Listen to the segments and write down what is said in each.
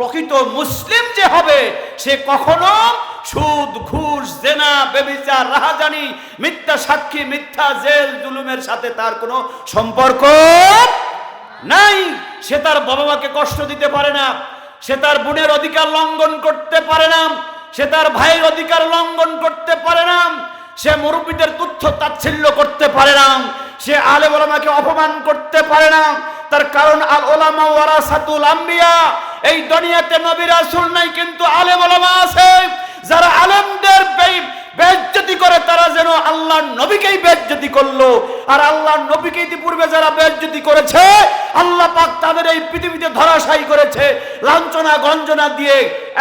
প্রকৃত মুসলিম যে হবে, সে কখনো সুদ, ঘুষ, জেনা, বেবিচার, রাহাজানি, মিথ্যা সাক্ষী, মিথ্যা জেল, জুলুমের সাথে তার কোনো সম্পর্ক নাই। সে তার বাবা মাকে কষ্ট দিতে পারে না, সে তার বোনের অধিকার লঙ্ঘন করতে পারে না, সে তার ভাইয়ের অধিকার লঙ্ঘন করতে পারে না, সে মুরব্বীদের তুচ্ছ তাচ্ছিল্য করতে পারে না, সে আলে ওলামাকে অপমান করতে পারে না। তার কারণ আল ওলামা ওয়ারাসাতুল আম্বিয়া এই দুনিয়াতে নবী রাসূল নাই, কিন্তু আলে ওলামা আছে। যারা আলেমদের বেজ্জতি করে, তারা যেন আল্লাহর নবীকেই বেজ্জতি করল। আর আল্লাহর নবীকে ইতিপূর্বে যারা বেজ্জতি করেছে, আল্লাহ পাক তাদের এই পৃথিবীতে ধরাশায়ী করেছে, লাঞ্ছনা গঞ্জনা দিয়ে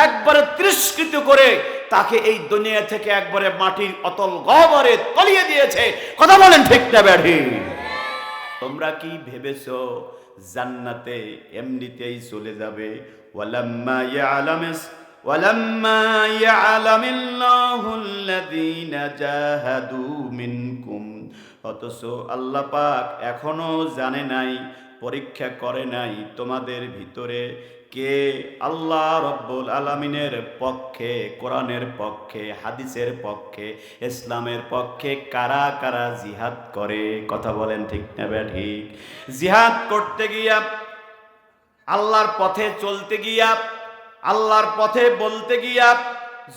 একবারে তিরস্কৃত করে তাকে এই দুনিয়া থেকে একবারে মাটির অতল গহবরে তলিয়ে দিয়েছে। কথা বলেন ঠিক না ব্যাধি তোমরা কি ভেবেছো জান্নাতে এমনিতেই চলে যাবে। ওয়ালাম্মা ইয়ালামিস, ওয়ালাম্মা ইয়ালামিল্লাহুল্লাযীনা জাহাদু মিনকুম। অথচ আল্লাহ পাক এখনও জানে নাই পরীক্ষা করে নাই তোমাদের ভিতরে কে? আল্লাহ রব্বুল আলমিনের পক্ষে, কোরআনের পক্ষে, হাদিসের পক্ষে, ইসলামের পক্ষে কারা কারা জিহাদ করে? কথা বলেন ঠিক না ঠিক? জিহাদ করতে গিয়া, আল্লাহর পথে চলতে গিয়া, আল্লাহর পথে বলতে গিয়া,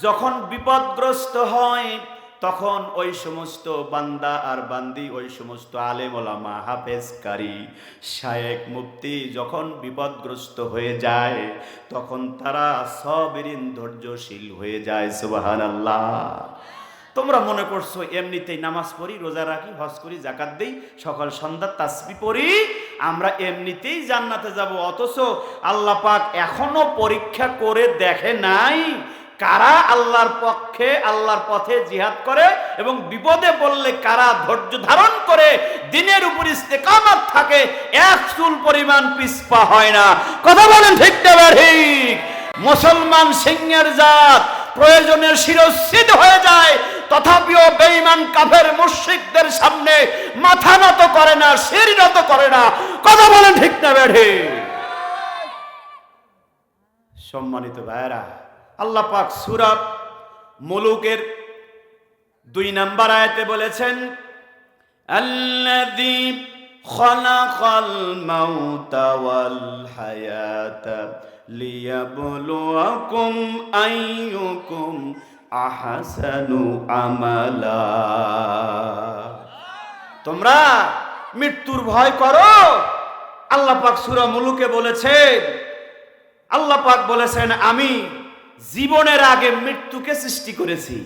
যখন বিপদগ্রস্ত হয় তখন ওই সমস্ত বান্দা আর বান্দি, ওই সমস্ত আলেম ওলামা, হাফেজকারী, শায়েক, মুফতি যখন বিপদগ্রস্ত হয়ে যায়, তখন তারা সবিরিন ধৈর্যশীল হয়ে যায় সুবাহান আল্লাহ তোমরা মনে করছ এমনিতেই নামাজ পড়ি, রোজা রাখি, হজ করি জাকাত দেই, সকাল, সন্ধ্যা তাসবি পড়ি, আমরা এমনিতেই জান্নাতে যাব, অথচ আল্লাহ পাক এখনও পরীক্ষা করে দেখে নাই কারা আল্লাহর পক্ষে, আল্লাহর পথে জিহাদ করে এবং বিপদে বললে কারা ধৈর্য ধারণ করে, দিনের উপর ইস্তেকামত থাকে, এক চুল পরিমাণ পিসপা হয় না। কথা বলেন ঠিক ঠিক? মুসলমান সিংহের জাত, প্রয়োজনের শিরচ্ছেদ হয়ে যায়, তথাপিও বেঈমান কাফের মুশরিকদের সামনে মাথা নত করে না শির নত করে না। কথা বলেন ঠিক না বেঠে সম্মানিত ভাইরা আল্লাহ পাক সুরাত মুলুকের দুই নাম্বার আয়াতে বলেছেন, আল্লাযী খালাকাল মাউতা ওয়াল হায়াতা লিয়াবলুয়াকুম আইয়ুকুম আহাসানু আমালা। তোমরা মৃত্যুর ভয় করো। আল্লাহ পাক সূরা মুলুকে বলেছেন, আল্লাহ পাক বলেছেন, আমি জীবনের আগে মৃত্যুকে সৃষ্টি করেছি।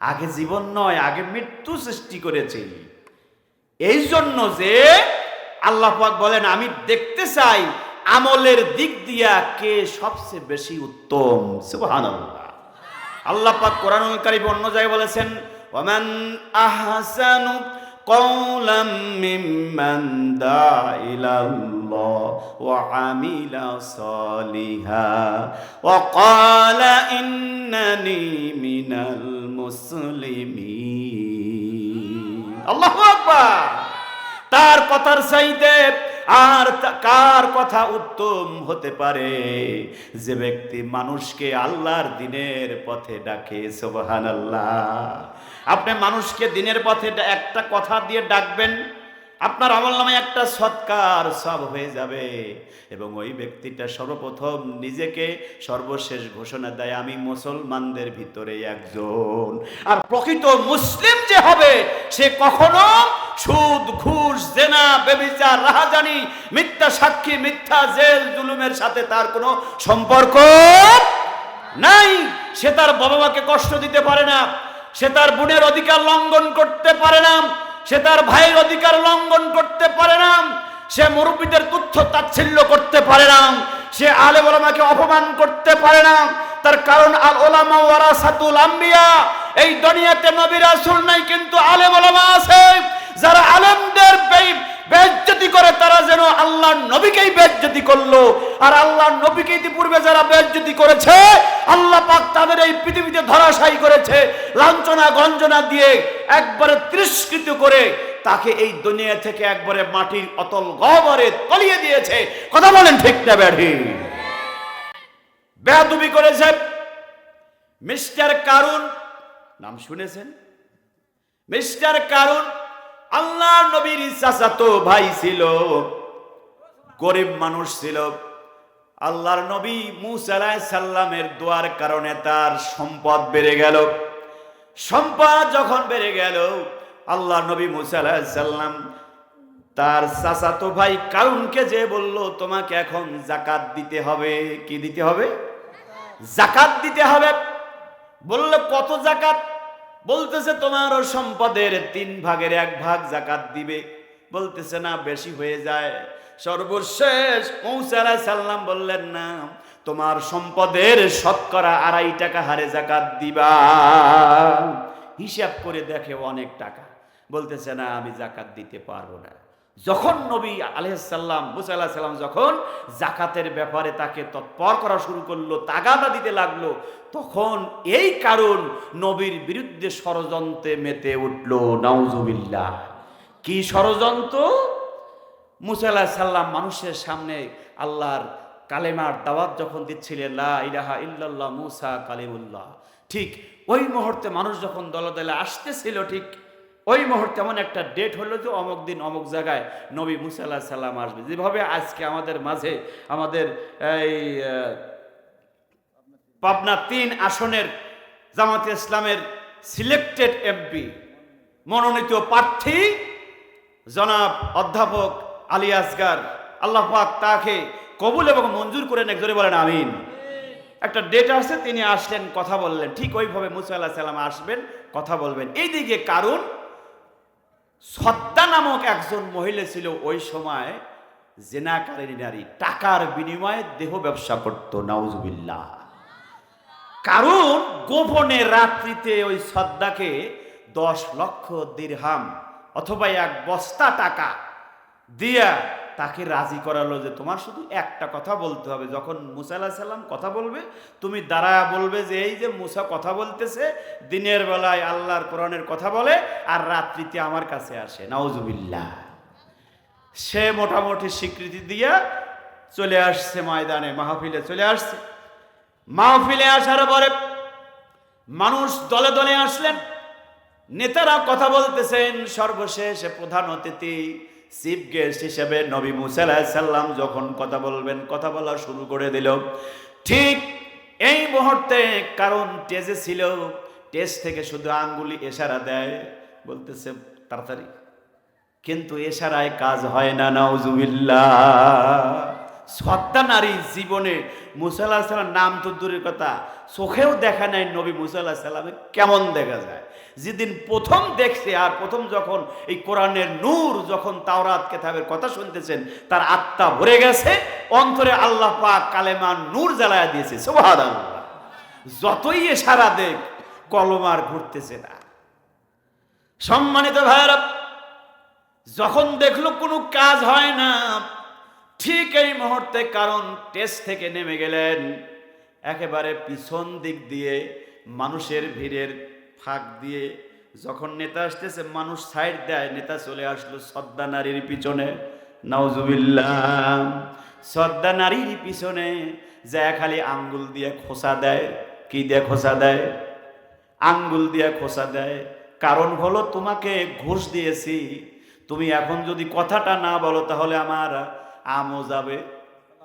আগে জীবন নয়, আগে মৃত্যু সৃষ্টি করেছি। এই জন্য যে আল্লাহ বলেন, আমি দেখতে চাই আমলের দিক দিয়া কে সবচেয়ে বেশি উত্তম। আল্লাহ পাক কোরআনুল কারীম অন্য জায়গায় বলেছেন ওমান আহসানু قولا ممن دعا إلى الله وعمل صالحا وقال إنني من المسلمين الله أكبر তার কথার চাইতে আর তা- কার কথা উত্তম হতে পারে যে ব্যক্তি মানুষকে আল্লাহর দিনের পথে ডাকে সোবাহান আল্লাহ আপনি মানুষকে দিনের পথে একটা কথা দিয়ে ডাকবেন, আপনার আমল নামে একটা সৎকার সব হয়ে যাবে। এবং ওই ব্যক্তিটা সর্বপ্রথম নিজেকে সর্বশেষ ঘোষণা দেয়, আমি মুসলমানদের ভিতরে একজন। আর প্রকৃত মুসলিম যে হবে, সে কখনো সুদ, ঘুষ, জেনা, বেবিচার, রাহাজানি, মিথ্যা সাক্ষী, মিথ্যা জেল, জুলুমের সাথে তার কোনো সম্পর্ক নাই। সে তার বাবা মাকে কষ্ট দিতে পারে না। সে তার বোনের অধিকার লঙ্ঘন করতে পারে না, সে তার ভাইয়ের অধিকার লঙ্ঘন করতে পারে না, সে মুরব্বীদের তুচ্ছ তাচ্ছিল্য করতে পারে না, সে আলে ওলামাকে অপমান করতে পারে না। তার কারণ আল ওলামা ওয়ারাসাতুল আম্বিয়া। এই দুনিয়াতে নবী রাসূল নাই, কিন্তু আলে ওলামা আছে, যারা আলেমদের বে- বেজ্জতি করে তারা যেন আল্লাহর নবীকেই বেজ্জতি করল। আর আল্লাহর নবীকে ইতিপূর্বে যারা বেজ্জতি করেছে, আল্লাহ পাক তাদের এই পৃথিবীতে ধরাশায়ী করেছে, লাঞ্ছনা, গঞ্জনা দিয়ে একবারে তিরস্কৃত করে তাকে এই দুনিয়া থেকে একবারে মাটির অতল গহবরে তলিয়ে দিয়েছে। কথা বলেন ঠিক না, ব্যাধি? বেহাদুবি করেছে। মিস্টার কারুন, নাম শুনেছেন? মিস্টার কারুন আল্লাহ নবীর চাচাতো ভাই ছিল, গরিব মানুষ ছিল। আল্লাহর নবী মুসা সাল্লামের দোয়ার কারণে তার সম্পদ বেড়ে গেল। সম্পদ যখন বেড়ে গেল আল্লাহ নবী মুসা সাল্লাম তার চাচাতো ভাই কারুনকে যে বলল, তোমাকে এখন জাকাত দিতে হবে। কি দিতে হবে? জাকাত দিতে হবে। বলল, কত জাকাত বলতেছে, তোমার সম্পদের তিন ভাগের এক ভাগ জাকাত দিবে। বলতেছে, না, বেশি হয়ে যায়। সর্বশেষ মৌসালা সাল্লাম বললেন, না, তোমার সম্পদের শতকরা আড়াই টাকা হারে জাকাত দিবা। হিসাব করে দেখে অনেক টাকা। বলতেছে, না, আমি জাকাত দিতে পারব না। যখন নবী আলহাম মুসা আল্লাহ সাল্লাম যখন জাকাতের ব্যাপারে তাকে তৎপর করা শুরু করল, তাগাদা দিতে লাগল, তখন এই কারণ নবীর বিরুদ্ধে ষড়যন্ত্রে মেতে উঠল। নাউজুবিল্লাহ। কি ষড়যন্ত্র? মুসা সাল্লাম মানুষের সামনে আল্লাহর কালেমার দাওয়াত যখন দিচ্ছিলেন, লা ইলাহা ইল্লাল্লাহ মুসা কালিমুল্লাহ। ঠিক ওই মুহূর্তে মানুষ যখন দলে দলে আসতেছিল, ঠিক ওই মুহূর্তে এমন একটা ডেট হলো যে অমুক দিন অমুক জায়গায় নবী মুসা আল্লাহ সাল্লাম আসবে। যেভাবে আজকে আমাদের মাঝে আমাদের এই পাবনা তিন আসনের জামাতে ইসলামের সিলেক্টেড এমপি মনোনীত প্রার্থী জনাব অধ্যাপক আলী আসগার। আল্লাহ তাকে কবুল এবং মঞ্জুর করেন একজনে বলেন, আমিন। একটা ডেট আসছে, তিনি আসলেন, কথা বললেন। ঠিক ওইভাবে মুসা আল্লাহ সাল্লাম আসবেন, কথা বলবেন। এইদিকে কারণ সত্তা নামক একজন মহিলা ছিল ওই সময় জেনাকারী নারী, টাকার বিনিময়ে দেহ ব্যবসা করত, নাউজুবিল্লাহ। কারণ গোপনে রাত্রিতে ওই সদ্দাকে দশ লক্ষ দীর্হাম অথবা এক বস্তা টাকা দিয়া তাকে রাজি করালো যে তোমার শুধু একটা কথা বলতে হবে। যখন মুসা আলাহ সাল্লাম কথা বলবে, তুমি দাঁড়ায় বলবে যে এই যে মুসা কথা বলতেছে, দিনের বেলায় আল্লাহর কোরআনের কথা বলে আর রাত্রিতে আমার কাছে আসে। নাউজুবিল্লাহ। সে মোটামুটি স্বীকৃতি দিয়া চলে আসছে ময়দানে, মাহফিলে চলে আসছে। মাহফিলে আসার পরে মানুষ দলে দলে আসলেন। নেতারা কথা বলতেছেন, সর্বশেষ প্রধান অতিথি চিফ গেস্ট হিসেবে নবী মুসাল্লাম যখন কথা বলবেন, কথা বলা শুরু করে দিল। ঠিক এই মুহূর্তে কারণ টেজে ছিল টেজ থেকে শুধু আঙ্গুলি এশারা দেয়, বলতেছে, তাড়াতাড়ি। কিন্তু এশারায় কাজ হয় না, নাউজুবিল্লাহ। সত্তা নারী জীবনে মুসাল্লাহ সাল্লাম নাম তো দূরের কথা। চোখেও দেখা নাই নবী মুসাল্লাহ সাল্লামে কেমন দেখা যায়। যেদিন প্রথম দেখছে আর প্রথম যখন এই কোরআনের নূর, যখন তাওরাত কেতাবের কথা শুনতেছেন, তার আত্মা ভরে গেছে, অন্তরে আল্লাহ পাক কালেমান নূর জ্বালায়া দিয়েছে। সোহাদ যতই এ সারা দেখ কলমার ঘুরতেছে না। সম্মানিত ভাইরা যখন দেখল কোনো কাজ হয় না, ঠিক এই মুহূর্তে কারণ টেস্ট থেকে নেমে গেলেন। একেবারে পিছন দিক দিয়ে মানুষের ভিড়ের ফাঁক দিয়ে যখন নেতা আসতেছে, মানুষ সাইড দেয়, নেতা চলে আসলো সদ্দা নারীর পিছনে। নাউজুবিল্লাহ, সদ্দা নারীর পিছনে যা খালি আঙ্গুল দিয়ে খোসা দেয়। কি দিয়ে খোসা দেয়? আঙ্গুল দিয়ে খোসা দেয়। কারণ হলো, তোমাকে ঘুষ দিয়েছি। তুমি এখন যদি কথাটা না বলো, তাহলে আমার আমও যাবে,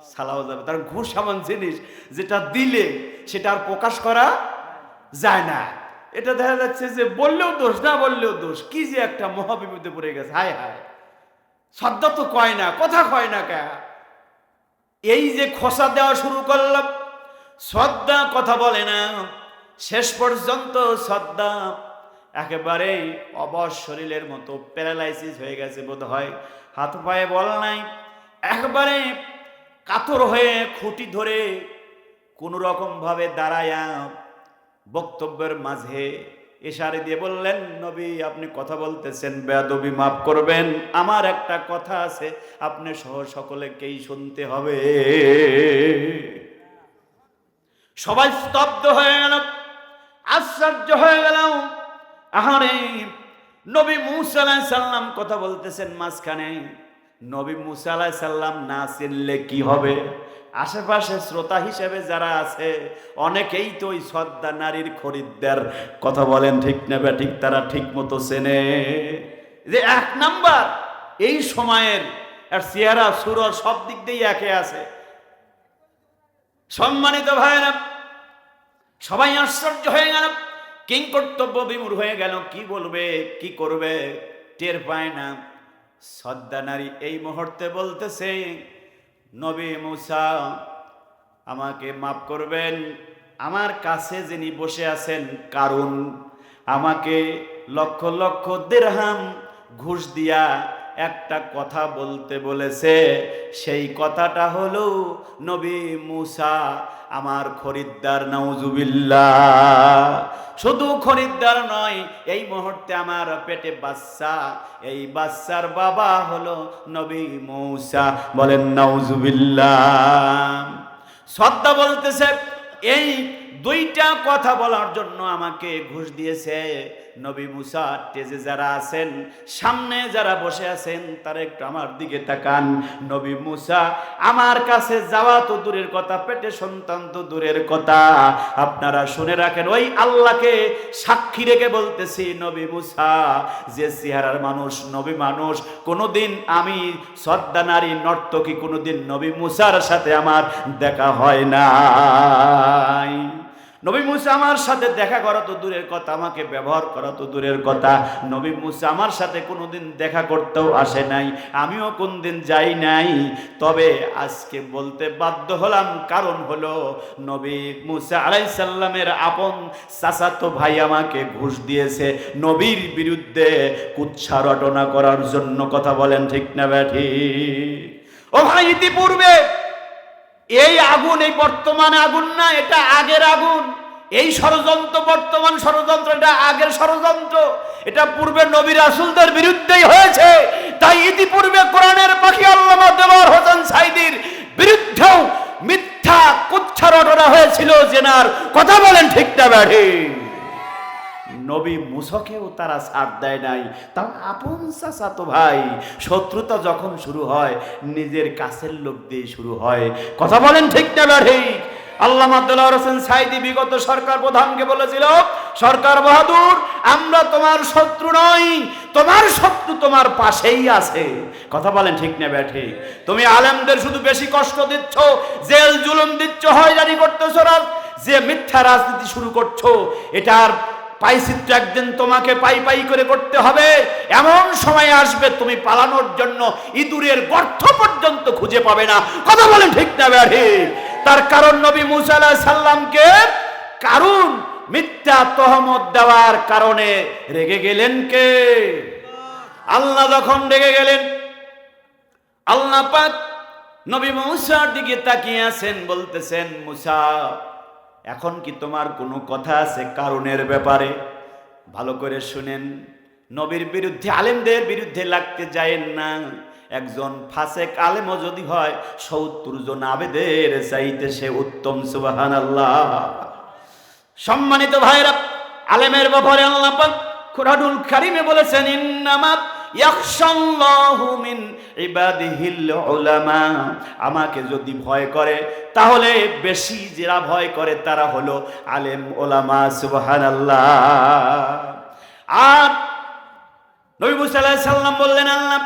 সালাও যাবে। তার ঘুষ এমন জিনিস যেটা দিলে সেটা আর প্রকাশ করা যায় না। এটা দেখা যাচ্ছে যে বললেও দোষ, না বললেও দোষ। কি যে একটা মহাবিপদে পড়ে গেছে, হায় হায়। সদ্য তো কয় না, কথা কয় না কে? এই যে খোসা দেওয়া শুরু করলাম, শ্রদ্ধা কথা বলে না। শেষ পর্যন্ত শ্রদ্ধা একেবারে অবশ শরীরের মতো প্যারালাইসিস হয়ে গেছে বোধ হয় হাত পায়ে বল নাই। একবারে কাতর হয়ে খুঁটি ধরে কোনো রকম ভাবে দাঁড়ায়া বক্তব্যের মাঝে এশারে দিয়ে বললেন, নবী, আপনি কথা বলতেছেন, বেয়াদবি মাফ করবেন। আমার একটা কথা আছে, আপনি সহ সকলেকেই শুনতে হবে। সবাই স্তব্ধ হয়ে গেল, আশ্চর্য হয়ে গেল। আহারে, নবী মুসা আলাইহিস সালাম কথা বলতেছেন মাঝখানে। নবী মুসা আলাহ সাল্লাম না চিনলে কি হবে? আশেপাশে শ্রোতা হিসেবে যারা আছে, অনেকেই তো ওই সদ্দা নারীর খরিদ্দার। কথা বলেন ঠিক নেবে ঠিক, তারা ঠিক মতো চেনে। যে এক নাম্বার, এই সময়ের আর চেহারা সুর সব দিক দিয়েই একে আছে। সম্মানিত ভাইরা সবাই আশ্চর্য হয়ে গেল। কিং কর্তব্য বিমূর হয়ে গেল। কি বলবে, কি করবে? টের পায় না। সদ্দা নারী এই মুহূর্তে বলতেছে, নবী মুসা, আমাকে মাফ করবেন। আমার কাছে যিনি বসে আছেন কারণ আমাকে লক্ষ লক্ষ দেড়হাম ঘুষ দিয়া একটা কথা বলতে বলেছে, সেই কথাটা হলো, নবী মুসা আমার খরিদ্দার, নাউজুবিল্লাহ। শুধু খরিদ্দার নয়, এই মুহূর্তে আমার পেটে বাচ্চা, এই বাচ্চার বাবা হলো নবী মৌসা। বলেন, নাউজুবিল্লাহ। শ্রদ্ধা বলতেছে, এই দুইটা কথা বলার জন্য আমাকে ঘুষ দিয়েছে। নবী মুসা টেজে যারা আছেন, সামনে যারা বসে আছেন, তারা একটু আমার দিকে তাকান। নবী মুসা, আমার কাছে যাওয়া তো দূরের কথা, পেটে সন্তান তো দূরের কথা। আপনারা শুনে রাখেন, ওই আল্লাহকে সাক্ষী রেখে বলতেছি, নবী মুসা, যে চেহারার মানুষ, নবী মানুষ, কোনোদিন আমি শ্রদ্ধা নারী নর্তকী, কোনোদিন নবী মুসার সাথে আমার দেখা হয় নাই। নবী মুসা আমার সাথে দেখা করা তো দূরের কথা, আমাকে ব্যবহার করা তো দূরের কথা। নবী মুসা আমার সাথে কোনোদিন দেখা করতেও আসে নাই, আমিও কোনদিন যাই নাই। তবে আজকে বলতে বাধ্য হলাম, কারণ হলো নবী মুসা আলাইসাল্লামের আপন চাচাতো ভাই আমাকে ঘুষ দিয়েছে। নবীর বিরুদ্ধে কুচ্ছা রটনা করার জন্য কথা বলেন ঠিক না ব্যাঠি? ও ভাই, ইতিপূর্বে এই আগুন, এই বর্তমান আগুন না, এটা আগের আগুন। এই ষড়যন্ত্র, বর্তমান ষড়যন্ত্র, এটা আগের ষড়যন্ত্র। এটা পূর্বে নবী রাসুলদের বিরুদ্ধেই হয়েছে। তাই ইতিপূর্বে কোরআনের পাখি আল্লামা দেওয়ার হোসেন সাইদির বিরুদ্ধেও মিথ্যা কুচ্ছা রটনা হয়েছিল জেনার। কথা বলেন ঠিক না ব্যাঠি নবী মুসকেও তারা ছাড় দেয় নাই। তার আপন চাচাতো ভাই, শত্রুতা যখন শুরু হয়, নিজের কাছের লোক দিয়ে শুরু হয়। কথা বলেন ঠিক না ঠিক? আল্লাহ আব্দুল্লাহ হোসেন সাইদি বিগত সরকার প্রধানকে বলেছিল, সরকার বাহাদুর, আমরা তোমার শত্রু নই, তোমার শত্রু তোমার পাশেই আছে। কথা বলেন ঠিক না বে ঠিক? তুমি আলেমদের শুধু বেশি কষ্ট দিচ্ছ, জেল জুলুম দিচ্ছ হয় জারি করতেছো যে মিথ্যা রাজনীতি শুরু করছ, এটার পাইচিত্র একদিন তোমাকে পাই পাই করে করতে হবে। এমন সময় আসবে, তুমি পালানোর জন্য ইঁদুরের গর্থ পর্যন্ত খুঁজে পাবে না। কথা বলেন ঠিক না ব্যাধি তার কারণ নবী মুসা সাল্লামকে কারণ মিথ্যা তহমত দেওয়ার কারণে রেগে গেলেন কে? আল্লাহ যখন রেগে গেলেন, আল্লাহ পাক নবী মুসার দিকে তাকিয়ে আছেন, বলতেছেন, মুসা এখন কি তোমার কোনো কথা আছে কারণের ব্যাপারে? ভালো করে শুনেন। নবীর বিরুদ্ধে, আলেমদের বিরুদ্ধে লাগতে যায়েন না। একজন ফাসেক আলেমও যদি হয়, সত্তর জন আবেদের চাইতে সে উত্তম সুবাহান আল্লাহ সম্মানিত ভাইরা আলেমের ব্যাপারে আল্লাহ কুরআনুল কারীমে বলেছেন, ইন্নামা আমাকে যদি ভয় করে, তাহলে বেশি যারা ভয় করে, তারা হলো আলেম ওলামা সুবহানাল্লাহ। আর নবী আলাইহিস বললেন, আল্লাহ,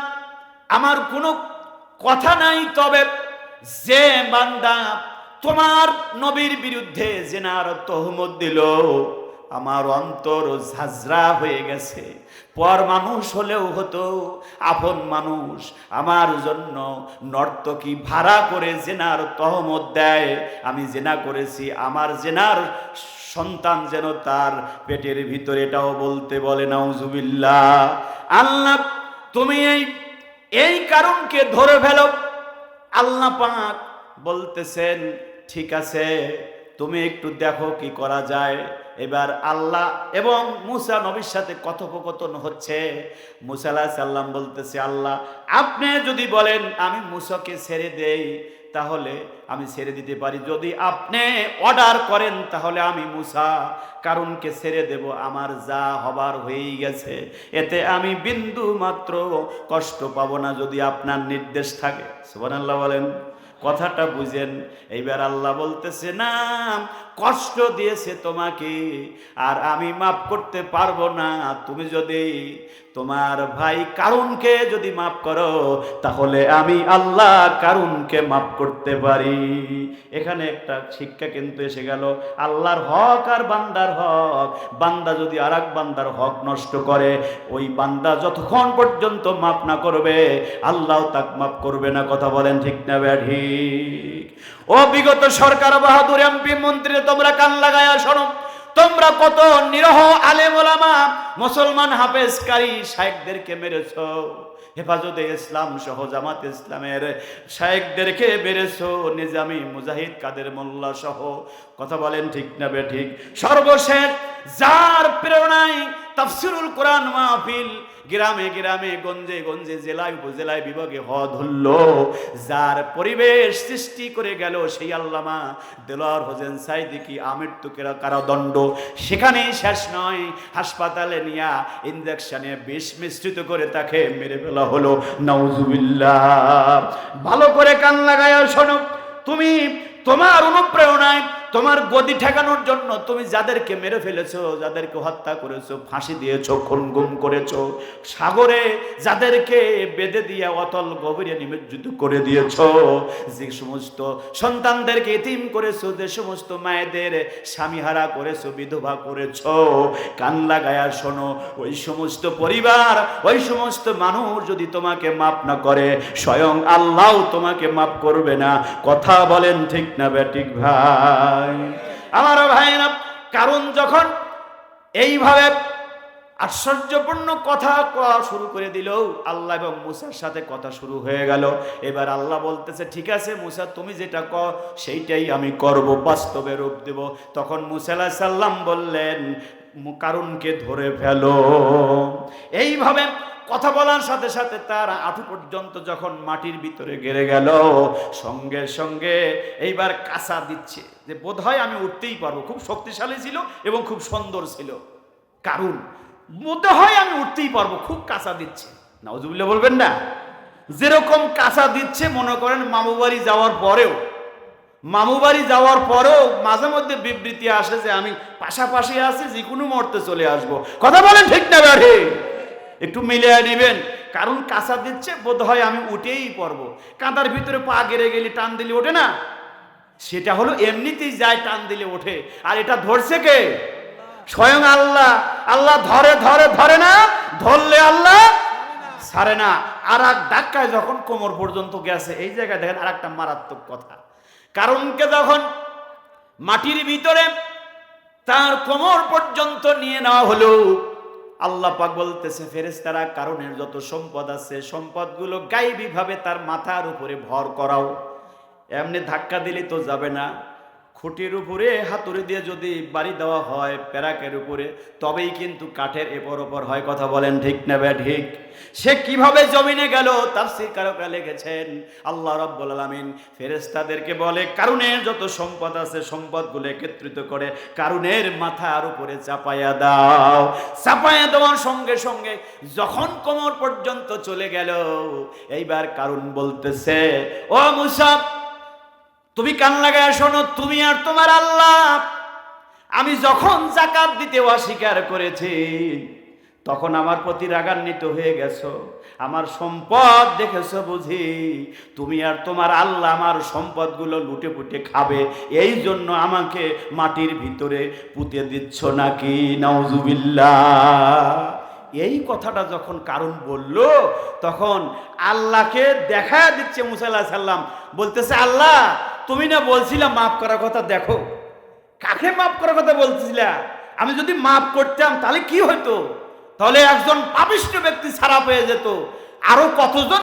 আমার কোনো কথা নাই, তবে যে বান্দা তোমার নবীর বিরুদ্ধে জেনার তহমত দিল আমার অন্তর ঝাঁঝরা হয়ে গেছে। পর মানুষ হলেও হতো, আপন মানুষ। আমার জন্য নর্তকী ভাড়া করে জেনার তহমত দেয়। আমি জেনা করেছি, আমার জেনার সন্তান যেন তার পেটের ভিতরে, এটাও বলতে বলে, নাউজুবিল্লাহ। আল্লাহ, তুমি এই এই কারণকে ধরে ফেলো। আল্লাহ পাক বলতেছেন, ঠিক আছে, তুমি একটু দেখো কি করা যায়। এবার আল্লাহ এবং মুসা নবীর সাথে কথোপকথন হচ্ছে। মুসা সাল্লাম বলতেছে, আল্লাহ, আপনি যদি বলেন আমি মুসাকে ছেড়ে দেই, তাহলে আমি ছেড়ে দিতে পারি। যদি আপনি অর্ডার করেন, তাহলে আমি মুসা কারণকে ছেড়ে দেব। আমার যা হবার হয়েই গেছে। এতে আমি বিন্দু মাত্র কষ্ট পাবো না যদি আপনার নির্দেশ থাকে। সুবহানাল্লাহ বলেন। কথাটা বুঝেন। এইবার আল্লাহ বলতেছে, না কষ্ট দিয়েছে তোমাকে, আর আমি মাফ করতে পারব না। তুমি যদি তোমার ভাই কারুনকে যদি মাফ করো, তাহলে আমি আল্লাহ কারুনকে মাফ করতে পারি। এখানে একটা শিক্ষা কিন্তু এসে গেল, আল্লাহর হক আর বান্দার হক। বান্দা যদি আর বান্দার হক নষ্ট করে, ওই বান্দা যতক্ষণ পর্যন্ত মাফ না করবে, আল্লাহ তাক মাফ করবে না। কথা বলেন ঠিক না ব্যাঠি ও বিগত সরকার বাহাদুর এমপি মন্ত্রী, তোমরা কান লাগায়া শোনো। তোমরা কত নিরহ আলেম ওলামা, মুসলমান হাফেজকারী শায়েকদেরকে মেরেছ। হেফাজতে ইসলাম সহ জামাত ইসলামের শায়েকদেরকে মেরেছ। নিজামি মুজাহিদ, কাদের মোল্লা সহ কথা বলেন ঠিক না বে ঠিক। সর্বশেষ যার প্রেরণায় তাফসিরুল কোরআন মাহফিল গ্রামে গ্রামে, গঞ্জে গঞ্জে, জেলায় উপজেলায় বিভাগে হ ধরল। যার পরিবেশ সৃষ্টি করে গেল সেই আল্লামা দেলোয়ার হোসেন সাইদিকি আমৃত্যুকেরা কারাদণ্ড। সেখানেই শেষ নয়, হাসপাতালে নিয়া ইঞ্জেকশনে বিষ মিশ্রিত করে তাকে মেরে ফেলা হলো। নাউজুবিল্লাহ। ভালো করে কান লাগায় শোনো, তুমি তোমার অনুপ্রেরণায় তোমার গদি ঠেকানোর জন্য তুমি যাদেরকে মেরে ফেলেছো, যাদেরকে হত্যা করেছ, ফাঁসি দিয়েছ, খুন গুম করেছ, সাগরে যাদেরকে বেঁধে দিয়ে অতল গভীরে নিমজ্জিত করে দিয়েছ, যে সমস্ত সন্তানদেরকে এতিম করেছ, যে সমস্ত মায়েদের স্বামীহারা করেছ, বিধবা করেছ, কান লাগায়া শোনো, ওই সমস্ত পরিবার, ওই সমস্ত মানুষ যদি তোমাকে মাপ না করে, স্বয়ং আল্লাহ তোমাকে মাপ করবে না। কথা বলেন ঠিক না বেঠিক ভাই? আমার ভাইরা কারণ যখন এইভাবে আশ্চর্যপূর্ণ কথা শুরু করে দিল, আল্লাহ এবং মুসার সাথে কথা শুরু হয়ে গেল। এবার আল্লাহ বলতেছে, ঠিক আছে মুসা, তুমি যেটা ক সেইটাই আমি করব, বাস্তবে রূপ দেব। তখন মুসাল্লাহ সাল্লাম বললেন কারুনকে ধরে ফেলো। এইভাবে কথা বলার সাথে সাথে তার আঁটু পর্যন্ত যখন মাটির ভিতরে গেড়ে গেল, সঙ্গে সঙ্গে এইবার কাঁচা দিচ্ছে যে বোধ হয় আমি উঠতেই পারব। খুব শক্তিশালী ছিল এবং খুব সুন্দর ছিল। কারণ বোধ হয় আমি উঠতেই পারব, খুব কাঁচা দিচ্ছে। নাওজুবিল্লা বলবেন না? যেরকম কাঁচা দিচ্ছে, মনে করেন মামু বাড়ি যাওয়ার পরেও, মামু বাড়ি যাওয়ার পরেও মাঝে মধ্যে বিবৃতি আসে যে আমি পাশাপাশি আছি, যে কোনো মুহূর্তে চলে আসব। কথা বলেন ঠিক না ব্যাঠে একটু মিলিয়ে নেবেন। কারণ কাঁচা দিচ্ছে বোধ হয় আমি উঠেই পড়ব। কাঁদার ভিতরে পা গেড়ে গেলে টান দিলে ওঠে না? সেটা হলো এমনিতেই যায় টান দিলে ওঠে। আর এটা ধরছে কে? স্বয়ং আল্লাহ। আল্লাহ ধরে ধরে ধরে না, ধরলে আল্লাহ ছাড়ে না। আর এক ধাক্কায় যখন কোমর পর্যন্ত গেছে, এই জায়গায় দেখেন আর একটা মারাত্মক কথা। কারণকে যখন মাটির ভিতরে তার কোমর পর্যন্ত নিয়ে নেওয়া হলো আল্লাহ পাক বলতেছে ফেরেস্তারা কারণের যত সম্পদ আছে, সম্পদগুলো গাইবী ভাবে তার মাথার উপরে ভর করাও। এমনি ধাক্কা দিলে তো যাবে না। খুঁটির উপরে হাতুড়ি দিয়ে যদি বাড়ি দেওয়া হয় প্যারাকের উপরে, তবেই কিন্তু কাঠের এপর ওপর হয় কথা বলেন ঠিক না ব্যা ঠিক? সে কীভাবে জমিনে গেল? তার কারকা লেগেছেন আল্লাহ রব্বুল আলামিন। ফেরেশতাদেরকে বলে, কারুনের যত সম্পদ আছে, সম্পদগুলো একত্রিত করে কারুনের মাথার উপরে চাপায়া দাও। চাপায়া দেওয়ার সঙ্গে সঙ্গে যখন কোমর পর্যন্ত চলে গেল, এইবার কারুন বলতেছে, ও মুসাফ তুমি কান লাগায় শোনো, তুমি আর তোমার আল্লাহ। আমি যখন জাকাত দিতে অস্বীকার করেছি, তখন আমার প্রতি রাগান্বিত হয়ে গেছো, আমার সম্পদ দেখেছ বুঝি, তুমি আর তোমার আল্লাহ আমার সম্পদগুলো লুটে পুটে খাবে, এই জন্য আমাকে মাটির ভিতরে পুঁতে দিচ্ছ নাকি? নাউজুবিল্লাহ। এই কথাটা যখন কারণ বলল, তখন আল্লাহকে দেখা দিচ্ছে মুসাল্লাহ সাল্লাম বলতেছে, আল্লাহ তুমি না বলছিলা মাফ করার কথা, দেখো। কাকে মাফ করার কথা বলছিলা? আমি যদি মাফ করতাম, তাহলে কি হতো তাহলে একজন পাবিষ্ট ব্যক্তি ছাড়া পেয়ে যেত। আরও কতজন